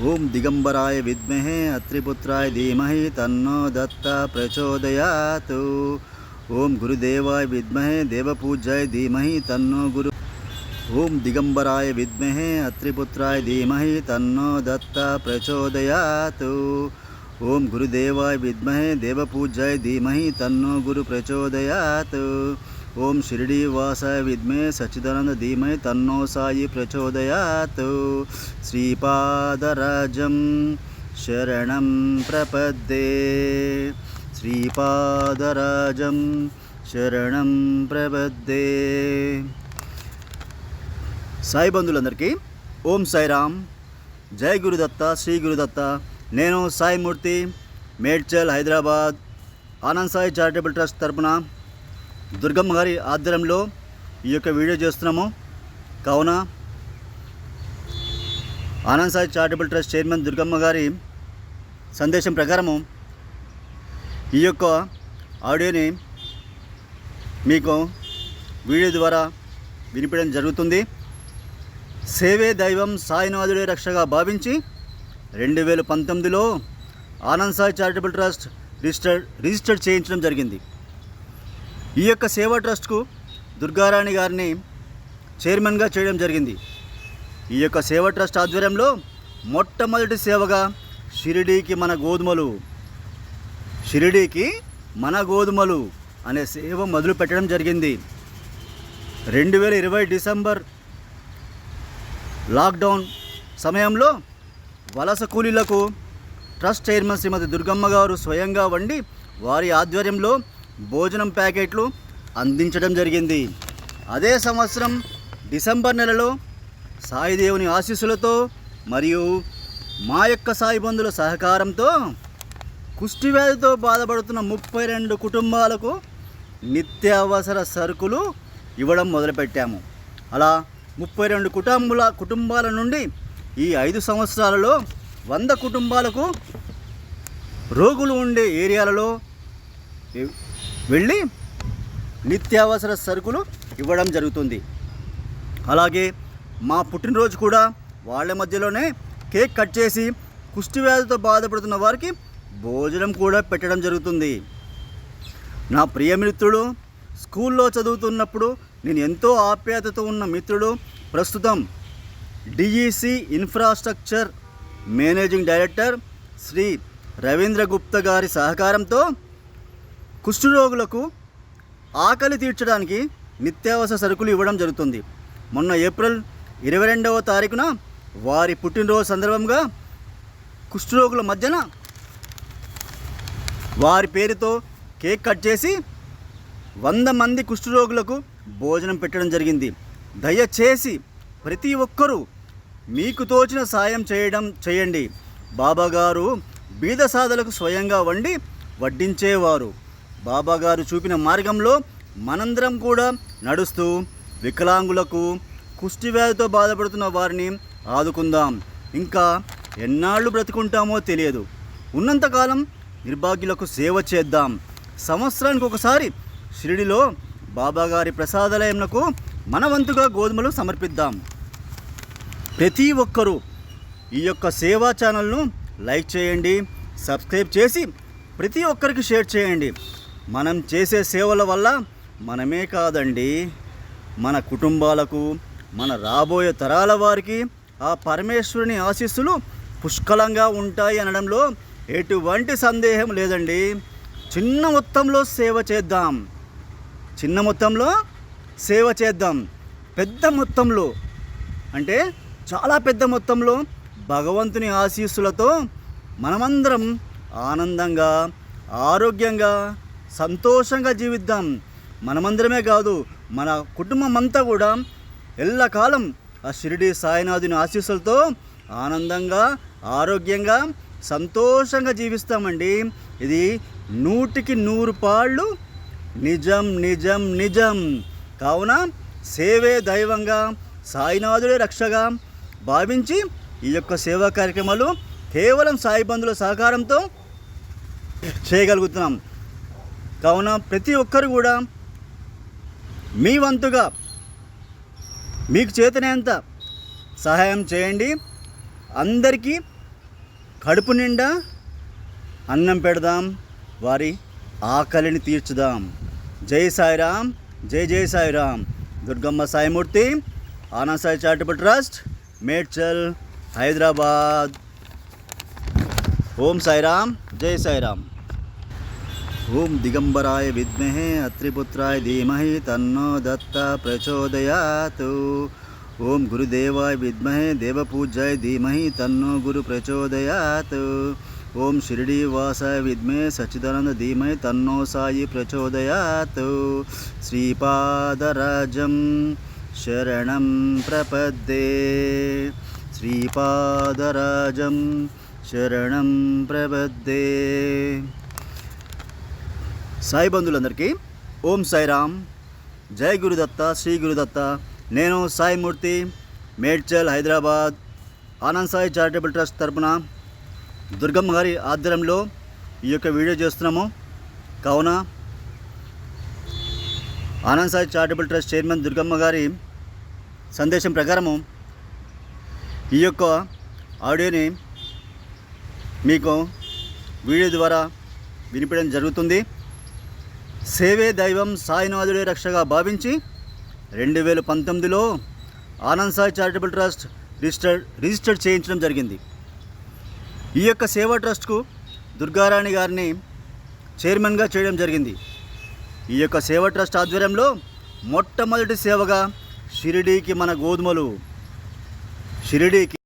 ఓం దిగంబరాయ విద్మహే అత్రిపుత్రాయ ధీమహి తన్నో దత్త ప్రచోదయాత్ ఓం గురుదేవాయ విద్మహే దేవపూజ్యాయ ధీమహి తన్నో గురు ఓం దిగంబరాయ విద్మహే అత్రిపుత్రాయ ధీమహి తన్నో దత్త ప్రచోదయాత్ ఓం గురుదేవాయ విద్మహే దేవపూజ్యాయ ధీమహి తన్నో గురు ప్రచోదయాత్ ఓం షిరిడీవాసాయ విద్మే సచ్చిదానంద ధీమై తన్నో సాయి ప్రచోదయాత్. శ్రీపాదరాజం శరణం ప్రపద్దే. శ్రీపాదరాజం శరణం ప్రపద్దే. సాయి బంధువులందరికీ ఓం సాయిరామ్. జై గురుదత్త శ్రీ గురుదత్త. నేను సాయిమూర్తి మేడ్చల్ హైదరాబాద్. ఆనంద్ సాయి చారిటబుల్ ట్రస్ట్ తరపున దుర్గమ్మ గారి ఆధ్వర్యంలో ఈ యొక్క వీడియో చేస్తున్నాము. కావున Anand Sai charitable trust chairman Durgamma గారి సందేశం ప్రకారము ఈ యొక్క ఆడియోని మీకు వీడియో ద్వారా వినిపించడం జరుగుతుంది. సేవే దైవం సాయినాథుడే రక్షగా భావించి రెండు వేల పంతొమ్మిదిలో Anand Sai charitable trust register register చేయించడం జరిగింది. ఈ యొక్క సేవా ట్రస్ట్కు దుర్గారాణి గారిని చైర్మన్గా చేయడం జరిగింది. ఈ యొక్క సేవా ట్రస్ట్ ఆధ్వర్యంలో మొట్టమొదటి సేవగా షిరిడీకి మన గోధుమలు షిరిడీకి మన గోధుమలు అనే సేవ మొదలు పెట్టడం జరిగింది. రెండు వేల ఇరవై డిసెంబర్ లాక్డౌన్ సమయంలో వలస కూలీలకు ట్రస్ట్ చైర్మన్ శ్రీమతి దుర్గమ్మ గారు స్వయంగా వండి వారి ఆధ్వర్యంలో భోజనం ప్యాకెట్లు అందించడం జరిగింది. అదే సంవత్సరం డిసెంబర్ నెలలో సాయిదేవుని ఆశీస్సులతో మరియు మా యొక్క సాయి బంధుల సహకారంతో కుష్టి వ్యాధితో బాధపడుతున్న ముప్పై రెండు కుటుంబాలకు నిత్యావసర సరుకులు ఇవ్వడం మొదలుపెట్టాము. అలా ముప్పై రెండు కుటుంబాల కుటుంబాల నుండి ఈ ఐదు సంవత్సరాలలో వంద కుటుంబాలకు రోగులు ఉండే ఏరియాలలో వెళ్ళి నిత్యావసర సరుకులు ఇవ్వడం జరుగుతుంది. అలాగే మా పుట్టినరోజు కూడా వాళ్ళ మధ్యలోనే కేక్ కట్ చేసి కుష్టి వ్యాధితో బాధపడుతున్న వారికి భోజనం కూడా పెట్టడం జరుగుతుంది. నా ప్రియ మిత్రుడు స్కూల్లో చదువుతున్నప్పుడు నేను ఎంతో ఆప్యాయతతో ఉన్న మిత్రుడు ప్రస్తుతం D E C infrastructure managing director Shri Ravindra Gupta గారి సహకారంతో కుష్ఠరోగులకు ఆకలి తీర్చడానికి నిత్యావసర సరుకులు ఇవ్వడం జరుగుతుంది. మొన్న ఏప్రిల్ ఇరవై రెండవ తారీఖున వారి పుట్టినరోజు సందర్భంగా కుష్ఠరోగుల మధ్యన వారి పేరుతో కేక్ కట్ చేసి వంద మంది కుష్ఠరోగులకు భోజనం పెట్టడం జరిగింది. దయచేసి ప్రతి ఒక్కరూ మీకు తోచిన సాయం చేయడం చేయండి. బాబాగారు బీద సాధలకు స్వయంగా వండి వడ్డించేవారు. బాబాగారు చూపిన మార్గంలో మనందరం కూడా నడుస్తూ వికలాంగులకు కుష్టి వ్యాధితో బాధపడుతున్న వారిని ఆదుకుందాం. ఇంకా ఎన్నాళ్ళు బ్రతుకుంటామో తెలియదు. ఉన్నంతకాలం నిర్భాగ్యులకు సేవ చేద్దాం. సంవత్సరానికి ఒకసారి షిరిడిలో బాబాగారి ప్రసాదాలయంకు మనవంతుగా గోధుమలు సమర్పిద్దాం. ప్రతి ఒక్కరూ ఈ యొక్క సేవా ఛానల్ను లైక్ చేయండి సబ్స్క్రైబ్ చేసి ప్రతి ఒక్కరికి షేర్ చేయండి. మనం చేసే సేవల వల్ల మనమే కాదండి. మన కుటుంబాలకు మన రాబోయే తరాల వారికి ఆ పరమేశ్వరుని ఆశీస్సులు పుష్కలంగా ఉంటాయి అనడంలో ఎటువంటి సందేహం లేదండి. చిన్న మొత్తంలో సేవ చేద్దాం. చిన్న మొత్తంలో సేవ చేద్దాం. పెద్ద మొత్తంలో అంటే చాలా పెద్ద మొత్తంలో భగవంతుని ఆశీస్సులతో మనమందరం ఆనందంగా ఆరోగ్యంగా సంతోషంగా జీవిద్దాం. మనమందరమే కాదు మన కుటుంబం అంతా కూడా ఎల్లకాలం ఆ షిరిడి సాయినాథుని ఆశీస్సులతో ఆనందంగా ఆరోగ్యంగా సంతోషంగా జీవిస్తామండి. ఇది నూటికి నూరు పాళ్ళు నిజం నిజం నిజం. కావున సేవే దైవంగా సాయినాథుడే రక్షగా భావించి ఈ యొక్క సేవా కార్యక్రమాలు కేవలం సాయిబంధుల సహకారంతో చేయగలుగుతున్నాం. కావున ప్రతి ఒక్కరు కూడా మీ వంతుగా మీకు చేతనేంత సహాయం చేయండి. అందరికీ కడుపు నిండా అన్నం పెడదాం. వారి ఆకలిని తీర్చుదాం. జై సాయిరామ్ జై జై సాయిరామ్. దుర్గమ్మ సాయిమూర్తి ఆనాసాయి సాయి చారిటబుల్ ట్రస్ట్ మేడ్చల్ హైదరాబాద్. ఓం సాయిరామ్ జై సాయిరామ్. ఓం దిగంబరాయ విద్మహే అత్రిపుత్రాయ ధీమహి తన్నో దత్త ప్రచోదయాత్ ఓం గురుదేవాయ విద్మహే దేవపూజ్యాయ ధీమహి తన్నో గురు ప్రచోదయాత్ ఓం షిరిడీవాసాయ విద్మహే సచ్చిదానంద ధీమహి తన్నో సాయి ప్రచోదయాత్ శ్రీపాదరాజం శరణం ప్రపద్దే శ్రీపాదరాజం శరణం ప్రపద్దే సాయి బంధువులందరికీ ఓం సాయిరామ్. జై గురుదత్త శ్రీ గురుదత్త. నేను సాయిమూర్తి మేడ్చల్ హైదరాబాద్. ఆనంద్ సాయి చారిటబుల్ ట్రస్ట్ తరపున దుర్గమ్మ గారి ఆధ్వర్యంలో ఈ యొక్క వీడియో చేస్తున్నాము. కావున Anand Sai charitable trust chairman Durgamma గారి సందేశం ప్రకారము ఈ యొక్క ఆడియోని మీకు వీడియో ద్వారా వినిపించడం జరుగుతుంది. సేవే దైవం సాయినాథుడే రక్షగా భావించి రెండు వేల పంతొమ్మిదిలో Anand Sai charitable trust register register చేయించడం జరిగింది. ఈ యొక్క సేవా ట్రస్ట్కు దుర్గారాణి గారిని చైర్మన్గా చేయడం జరిగింది. ఈ యొక్క సేవా ట్రస్ట్ ఆధ్వర్యంలో మొట్టమొదటి సేవగా షిరిడీకి మన గోధుమలు షిరిడీకి